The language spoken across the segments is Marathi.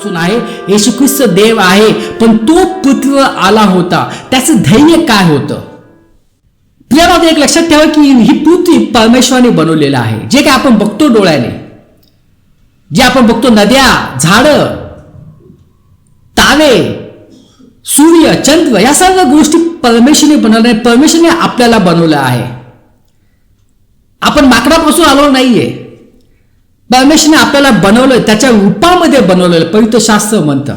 पासून आहे. येशू ख्रिस्त देव आहे पण तो पुत्र आला होता. त्याचं धैर्य काय होतं? प्रियामध्ये एक लक्षात ठेवा की ही पृथ्वी परमेश्वराने बनवलेलं आहे. जे काय आपण बघतो डोळ्याने जे आपण बघतो नद्या झाडं तारे सूर्य चंद्र या सर्व गोष्टी परमेश्वरने बनवल्या परमेश्वरने आपल्याला बनवलं आहे. आपण माकडापासून आलो नाहीये. परमेश्वरने आपल्याला बनवलं त्याच्या रूपामध्ये बनवलेलं पवित्र शास्त्र म्हणतं.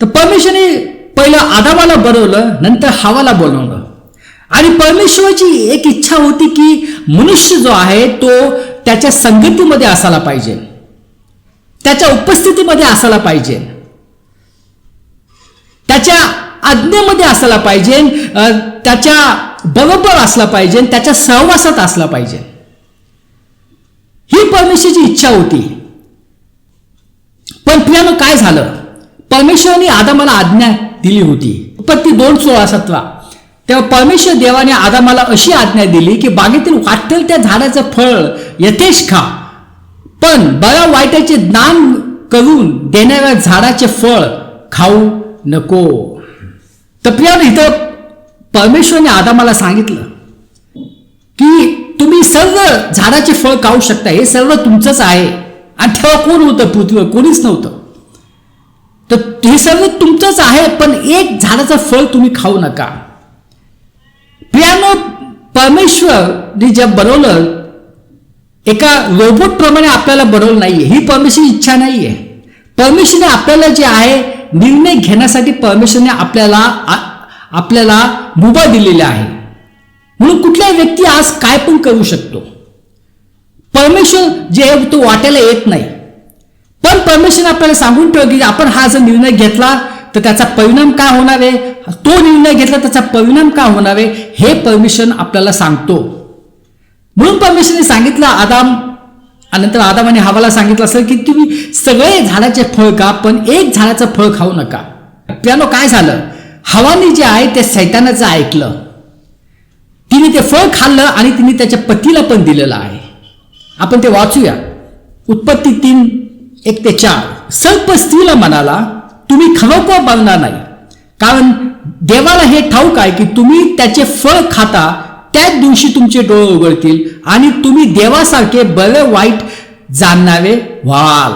तर परमेश्वरने पहिलं आदामाला बनवलं नंतर हवाला बनवलं. आणि परमेश्वराची एक इच्छा होती की मनुष्य जो आहे तो त्याच्या संगतीमध्ये असायला पाहिजे. त्याच्या उपस्थितीमध्ये असायला पाहिजे. त्याच्या आज्ञेमध्ये असायला पाहिजे त्याच्या बरोबर असला पाहिजे त्याच्या सहवासात असला पाहिजे. परमेश्वरची इच्छा होती. पण प्रियानो काय झालं? परमेश्वराने आदामाला आज्ञा दिली होती. उत्पत्ती दोन सोळा सतरा. तेव्हा परमेश्वर देवाने आदामाला अशी आज्ञा दिली की बागेतील वाटेल त्या झाडाचं फळ यथेश खा. पण बऱ्या वाईटाचे ज्ञान करून देणाऱ्या झाडाचे फळ खाऊ नको. तर प्रियानो इथं परमेश्वरने आदामाला सांगितलं की तुम्ही सर्व झाडाचे फळ खाऊ शकता हे सर्व तुमचंच आहे. आणि तेव्हा कोण होतं पृथ्वीवर? कोणीच नव्हतं. तर हे सर्व तुमचंच आहे पण एक झाडाचं फळ तुम्ही खाऊ नका. प्रियानो परमेश्वरने जे बनवलं एका रोबोटप्रमाणे आपल्याला बनवलं नाहीये. ही परमेश्वरची इच्छा नाहीये. परमेश्वरने आपल्याला जे आहे निर्णय घेण्यासाठी परमेश्वरने आपल्याला आपल्याला मुभा दिलेला आहे. म्हणून कुठल्याही व्यक्ती आज काय पण करू शकतो. परमेश्वर जे आहे तो वाटायला येत नाही. पण परमेश्वर आपल्याला सांगून ठेव की आपण हा जर निर्णय घेतला तर त्याचा परिणाम काय होणार आहे? तो निर्णय घेतला त्याचा परिणाम काय होणार आहे? हे परमेश्वर आपल्याला सांगतो. म्हणून परमेश्वरने सांगितलं आदाम आणि नंतर आदामाने हवाला सांगितलं असेल की तुम्ही सगळे झाडाचे फळ खा पण एक झाडाचं फळ खाऊ नका. त्यानं काय झालं? हवाने जे आहे ते सैतानाचं ऐकलं. तिने ते फळ खाल्लं आणि तिने त्याच्या पतीला पण दिलेलं आहे. आपण ते वाचूया. उत्पत्ती तीन एक ते चार. सर्प स्त्रीला म्हणाला तुम्ही खरोखर बनणार नाही. कारण देवाला हे ठाऊक आहे की तुम्ही त्याचे फळ खाता त्याच दिवशी तुमचे डोळे उघडतील आणि तुम्ही देवासारखे बरे वाईट जाणणारे व्हाल.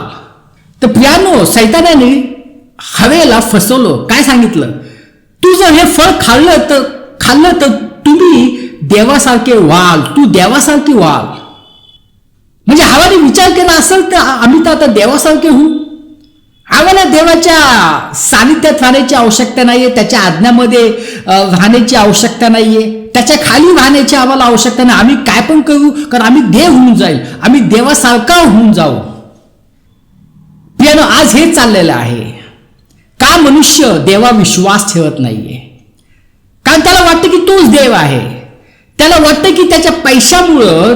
तर प्रियानो सैतानाने हवेला फसवलं. काय सांगितलं? तू जर हे फळ खाल्लं तर खाल्लं तर तुम्ही देवासारखे व्हाल तू देवासारखी व्हाल म्हणजे हवाने विचार केला असेल तर आम्ही तर आता देवासारखे होऊ. आम्हाला देवाच्या सानिध्यात राहण्याची आवश्यकता नाहीये त्याच्या आज्ञामध्ये राहण्याची आवश्यकता नाहीये त्याच्याखाली राहण्याची आम्हाला आवश्यकता नाही. आम्ही काय पण करू कारण आम्ही देव होऊन जाईल. आम्ही देवासारखा होऊन जाऊ. पियानो आज हे चाललेलं आहे. का मनुष्य देवा विश्वास ठेवत नाहीये? कारण त्याला वाटतं की तोच देव आहे. त्याला वाटतं की त्याच्या पैशामुळं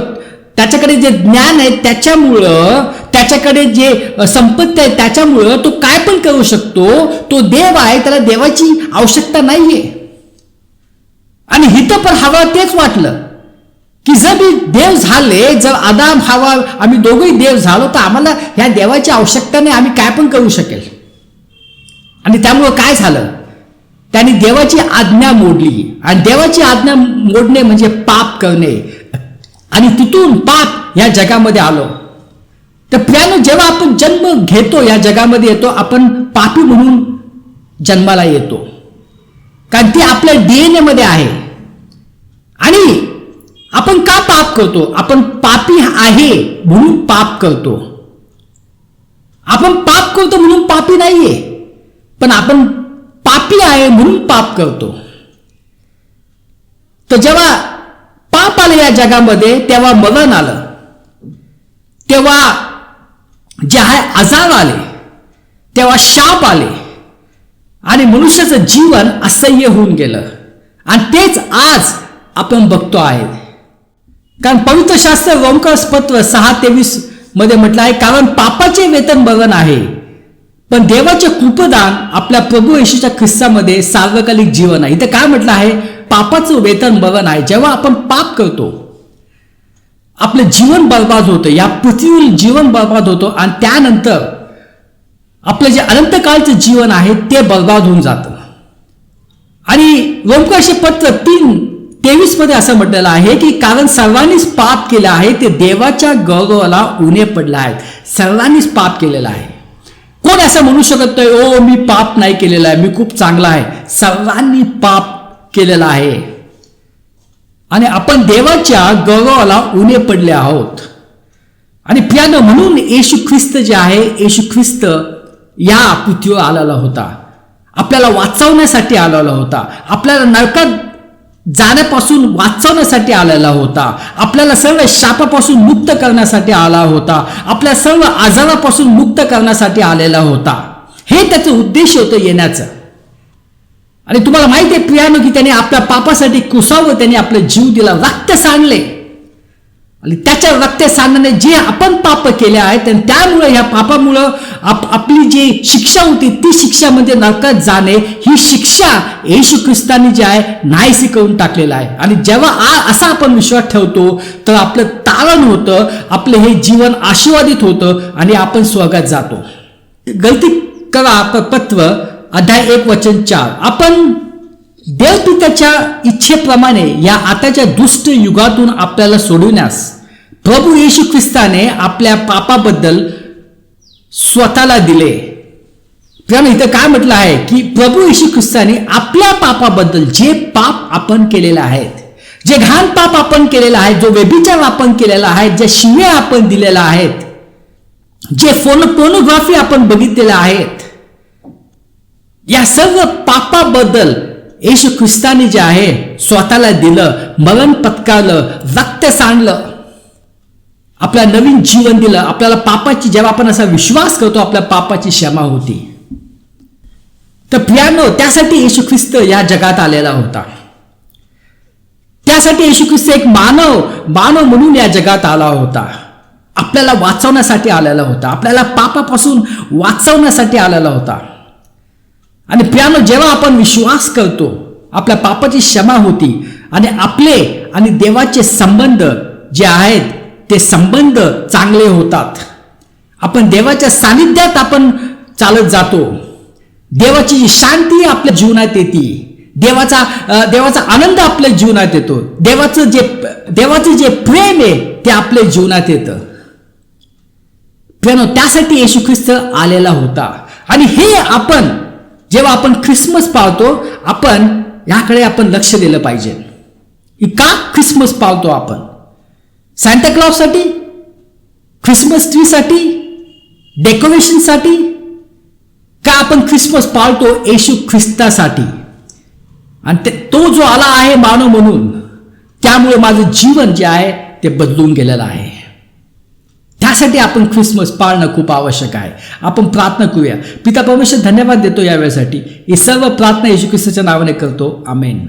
त्याच्याकडे जे ज्ञान आहे त्याच्यामुळं त्याच्याकडे जे संपत्ती आहे त्याच्यामुळं तो काय पण करू शकतो तो देव आहे त्याला देवाची आवश्यकता नाहीये. आणि हिथं पण हवा तेच वाटलं की जर मी देव झाले जर आदाम हवा आम्ही दोघंही देव झालो तर आम्हाला ह्या देवाची आवश्यकता नाही आम्ही काय पण करू शकेल. आणि त्यामुळं काय झालं? त्यांनी देवाची आज्ञा मोडली. आणि देवाची आज्ञा मोडणे म्हणजे पाप करणे. आणि तिथून पाप या जगामध्ये आलो. तर प्रियानो जेव्हा आपण जन्म घेतो या जगामध्ये येतो आपण पापी म्हणून जन्माला येतो. कारण ती आपल्या डीएनए मध्ये आहे. आणि आपण का पाप करतो? आपण पापी आहे म्हणून पाप करतो. आपण पाप करतो म्हणून पापी नाहीये. पण आपण पापी आहे म्हणून पाप करतो. तर जेव्हा पाप आलं या जगामध्ये तेव्हा मरण आलं. तेव्हा जे आहे आजार आले. तेव्हा शाप आले. आणि मनुष्याचं जीवन असह्य होऊन गेलं. आणि तेच आज आपण बघतो आहे. कारण पवित्र शास्त्र रोमकास पत्र सहा तेवीसमध्ये म्हटलं आहे कारण पापाचे वेतन मरण आहे. पण देवाचे कृपदान आपल्या प्रभू येशूच्या ख्रिस्तामध्ये सार्वकालिक जीवन आहे. इथं काय म्हटलं आहे? पापाचं वेतन मरण आहे. जेव्हा आपण पाप करतो आपलं जीवन बर्बाद होतं या पृथ्वीवर जीवन बर्बाद होतो आणि त्यानंतर आपलं जे अनंतकाळचं जीवन आहे ते बर्बाद होऊन जातं. आणि रोमकाशी पत्र तीन तेवीसमध्ये असं म्हटलेलं आहे की कारण सर्वांनीच पाप केलं आहे ते देवाच्या गौरवाला उणे पडलं आहेत सर्वांनीच पाप केलेलं आहे. कोण असं म्हणू शकत नाही ओ मी पाप नाही केलेला आहे मी खूप चांगला आहे. सर्वांनी पाप केलेला आहे. आणि आपण देवाच्या गौरवाला उणे पडले आहोत. आणि प्यानं म्हणून येशू ख्रिस्त जे आहे येशू ख्रिस्त या पृथ्वीवर आलेला होता. आपल्याला वाचवण्यासाठी आलेला होता. आपल्याला नरकात जाण्यापासून वाचवण्यासाठी आलेला होता. आपल्याला सर्व शापापासून मुक्त करण्यासाठी आला होता. आपल्या सर्व आजारापासून मुक्त करण्यासाठी आलेला होता. हे त्याचं उद्देश होतं येण्याचं. आणि तुम्हाला माहिती आहे प्रियानो की त्याने आपल्या पापासाठी कुसावं त्याने आपलं जीव दिला रक्त सांडले. आणि त्याच्या रक्त जे आपण पाप केले आहेत आणि त्यामुळे ह्या पापामुळं आप आपली जी शिक्षा होती ती शिक्षा म्हणजे नरकात जाणे ही शिक्षा येशू ख्रिस्तानी जी आहे नाहीसी करून टाकलेलं आहे. आणि जेव्हा आ असा आपण विश्वास ठेवतो तर आपलं तारण होतं आपलं हे जीवन आशीर्वादित होतं आणि आपण स्वर्गात जातो. गलती करा पत्व पत्र अध्याय एक वचन चार. आपण देवपित्याच्या इच्छेप्रमाणे या आताच्या दुष्ट युगातून आपल्याला सोडविण्यास प्रभू येशू ख्रिस्ताने आपल्या पापाबद्दल स्वतःला दिले. प्रियानो इथं काय म्हटलं आहे की प्रभू येशू ख्रिस्ताने आपल्या पापाबद्दल जे पाप आपण केलेलं आहेत जे घाण पाप आपण केलेलं आहे जो व्यभिचार आपण केलेला आहे ज्या शिव्या आपण दिलेल्या आहेत जे फोन पोनोग्राफी आपण बघितलेल्या आहेत या सर्व पापाबद्दल येशू ख्रिस्तानी जे आहे स्वतःला दिलं मरण पत्कारलं रक्त सांडलं. आपल्या नवीन जीवन दिलं आपल्याला पापाची जेव्हा आपण असा विश्वास करतो आपल्या पापाची क्षमा होती. तर प्रियानो त्यासाठी येशू ख्रिस्त या जगात आलेला होता. त्यासाठी येशू ख्रिस्त एक मानव मानव म्हणून या जगात आला होता. आपल्याला वाचवण्यासाठी आलेला होता. आपल्याला पापापासून वाचवण्यासाठी आलेला होता. आणि प्रियानो जेव्हा आपण विश्वास करतो आपल्या पापाची क्षमा होती आणि आपले आणि देवाचे संबंध जे आहेत ते संबंध चांगले होतात. आपण देवाच्या सानिध्यात आपण चालत जातो. देवाची जी शांती आपल्या जीवनात येते. देवाचा देवाचा आनंद आपल्या जीवनात येतो. देवाचं जे देवाचं जे प्रेम आहे ते आपल्या जीवनात येतं. प्रेम त्यासाठी येशू ख्रिस्त आलेला होता. आणि हे आपण जेव्हा आपण ख्रिसमस पाळतो आपण याकडे आपण लक्ष दिलं पाहिजे. का ख्रिसमस पाळतो आपण? साठी ख्रिसमस ट्रीसाठी डेकोरेशनसाठी का आपण ख्रिसमस पाळतो येशू ख्रिस्तासाठी? आणि ते तो जो आला आहे मानव म्हणून त्यामुळे माझं जीवन जे आहे ते बदलून गेलेलं आहे. त्यासाठी आपण ख्रिसमस पाळणं खूप आवश्यक आहे. आपण प्रार्थना करूया. पिता परमेश्वर धन्यवाद देतो या वेळेसाठी ही सर्व प्रार्थना येशू ख्रिस्ताच्या नावाने करतो. आमेन